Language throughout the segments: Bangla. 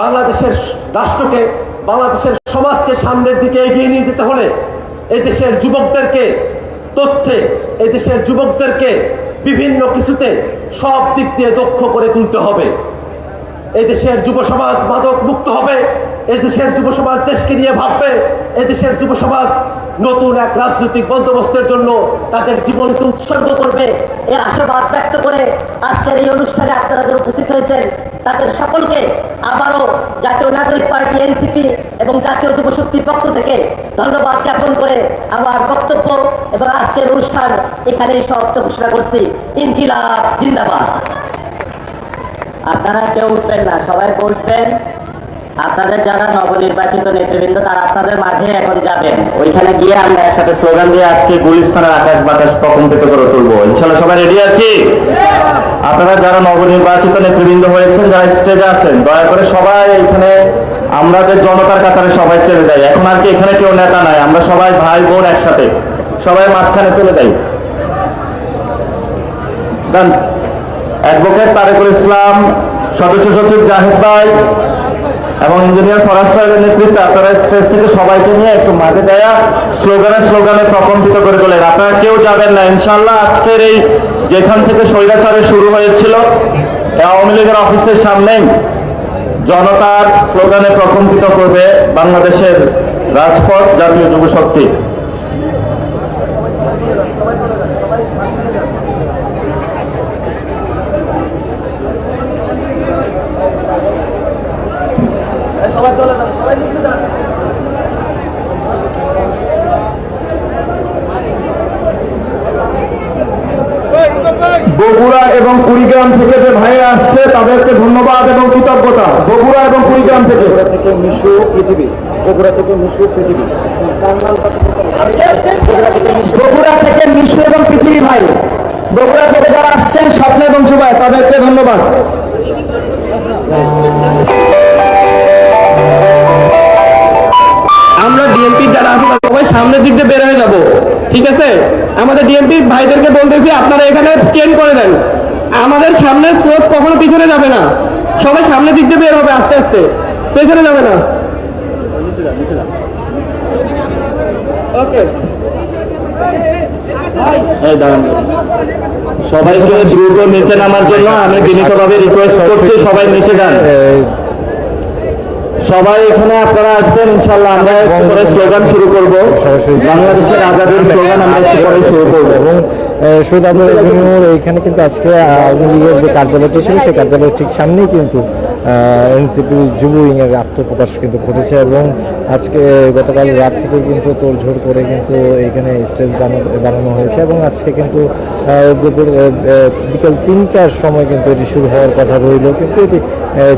বাংলাদেশের রাষ্ট্রকে, বাংলাদেশের সমাজকে সামনের দিকে এগিয়ে নিয়ে যেতে হলে এই দেশের যুবকদেরকে তথ্যে এই দেশের যুবকদেরকে বিভিন্ন কিছুতে সব দিক দিয়ে দক্ষ করে তুলতে হবে। এই দেশের যুব সমাজ মাদক মুক্ত হবে এই দেশের যুব সমাজ দেশকে নিয়ে ভাববে এই দেশের যুব সমাজ নতুন এক রাজনৈতিক বন্দোবস্তের জন্য তাদের জীবনকে উৎসর্গ করবে। এই আশাবাদ ব্যক্ত করে আজকের এই অনুষ্ঠানে আপনারা যারা উপস্থিত হয়েছেন তাদের সকলকে আবারও জাতীয় নাগরিক পার্টি, এনসিপি এবং জাতীয় যুব শক্তির পক্ষ থেকে ধন্যবাদ জ্ঞাপন করে আমার বক্তব্য এবং আজকের অনুষ্ঠান এখানেই সমাপ্ত ঘোষণা করছি। ইনকিলাব, জিন্দাবাদ। আপনারা কেউ উঠবেন না, সবাই বসবেন। আপনাদের যারা নবনির্বাচিত নেতৃবৃন্দ, তারা আপনাদের মাঝে এখন যাবেন। ওইখানে গিয়ে আমরা একসাথে স্লোগান দিয়ে আজকে গুলিস্তানের আকাশ বাতাস প্রকম্পিত করে তুলবো। ইনশাল্লাহ সবাই রেডি আছি? আপনারা যারা নবনির্বাচিত নেতৃবৃন্দ হয়েছেন, যারা স্টেজে আছেন, দয়া করে সবাই এখানে আমরা যে জনতার কাতারে সবাই চলে যাই। এখন আর কি এখানে কেউ নেতা নাই, আমরা সবাই ভাই বোন একসাথে। সবাই মাঝখানে চলে যাই। অ্যাডভোকেট তারেকুল ইসলাম, সদস্য সচিব জাহিদ ভাই এবং ইঞ্জিনিয়ার ফরাজ সাহেবের নেতৃত্বে আপনারা স্টেজ থেকে সবাইকে নিয়ে একটু মাঠে দেয়া স্লোগানে স্লোগানে প্রকম্পিত করে তোলেন। আপনারা কেউ যাবেন না। ইনশাল্লাহ আজকের এই যেখান থেকে স্বৈরাচারে শুরু হয়েছিল আওয়ামী লীগের অফিসের সামনেই জনতার স্লোগানে প্রকম্পিত করবে বাংলাদেশের রাজপথ, জাতীয় যুব শক্তি। বগুড়া এবং কুড়িগ্রাম থেকে যে ভাই আসছে তাদেরকে ধন্যবাদ এবং কৃতজ্ঞতা। বগুড়া এবং কুড়িগ্রাম থেকে। থেকে মিশু পৃথিবী। বগুড়া থেকে মিশু পৃথিবী। বগুড়া থেকে মিশু এবং পৃথিবী ভাই। বগুড়া থেকে যারা আসছেন স্বপ্ন এবং জুবাই তাদেরকে ধন্যবাদ। আমরা ডিএমপির যারা আছে সবাই সামনের দিক দিয়ে বের হয়ে যাব। ঠিক আছে? আমাদের ডিএমপির ভাইদেরকে বলতেছি আপনারা এখানে চেন করে দেন। আমাদের সামনের স্রোত কখনো পিছনে যাবে না। সবাই সামনের দিক দিয়ে বের হবে আস্তে আস্তে। পেছনে যাবে না। ওকে সবাইকে দ্রুত নিচে নামার জন্য আমি বিনীতভাবে রিকোয়েস্ট করছি সবাই নিচে যান। সবাই এখানে আপনারা আসবেন ইনশাল্লাহ আমরা একটু করে স্লোগান শুরু করব। বাংলাদেশের আজাদের স্লোগান আমরা একটু করে শুরু করব। এবং আবুল এভিনিউর এইখানে কিন্তু আজকে আওয়ামী লীগের যে কার্যালয়টি ছিল সেই কার্যালয়ের ঠিক সামনেই কিন্তু এনসিপি যুব উইংয়ের আত্মপ্রকাশ কিন্তু ঘটেছে এবং আজকে গতকাল রাত থেকে কিন্তু তোড়ঝোড় করে কিন্তু এখানে স্টেজ বানানো বানানো হয়েছে এবং আজকে কিন্তু দুপুর বিকেল তিনটার সময় কিন্তু এটি শুরু হওয়ার কথা রইল। কিন্তু এটি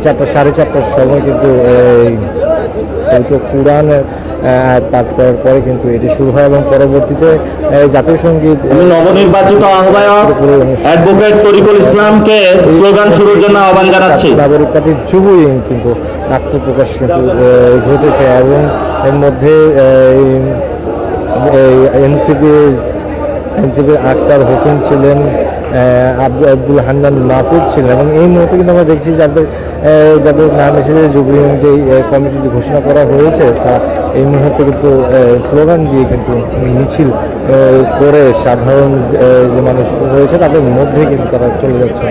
চারটা সাড়ে চারটার সময় কিন্তু এই পবিত্র কোরআন পাঠ করার পরে কিন্তু এটি শুরু হয় এবং পরবর্তীতে জাতীয় সংগীত নবনির্বাচিত আহ্বায়ক অ্যাডভোকেট তরিকুল ইসলামকে স্লোগান শুরুর জন্য আহ্বান জানাচ্ছি। নাগরিক পার্টির যুব কিন্তু আত্মপ্রকাশ কিন্তু ঘটেছে এবং এর মধ্যে এনসিপি এনসিপির আক্তার হোসেন ছিলেন আব্দুল হান্নান মাসুদ ছিলেন এবং এই মুহূর্তে কিন্তু আমরা দেখছি যাদের যাদের নাম এসেছে উইং যে কমিটি ঘোষণা করা হয়েছে, তা এই মুহূর্তে কিন্তু স্লোগান দিয়ে কিন্তু মিছিল করে সাধারণ যে মানুষ রয়েছে, তাদের মধ্যে কিন্তু তারা চলে যাচ্ছে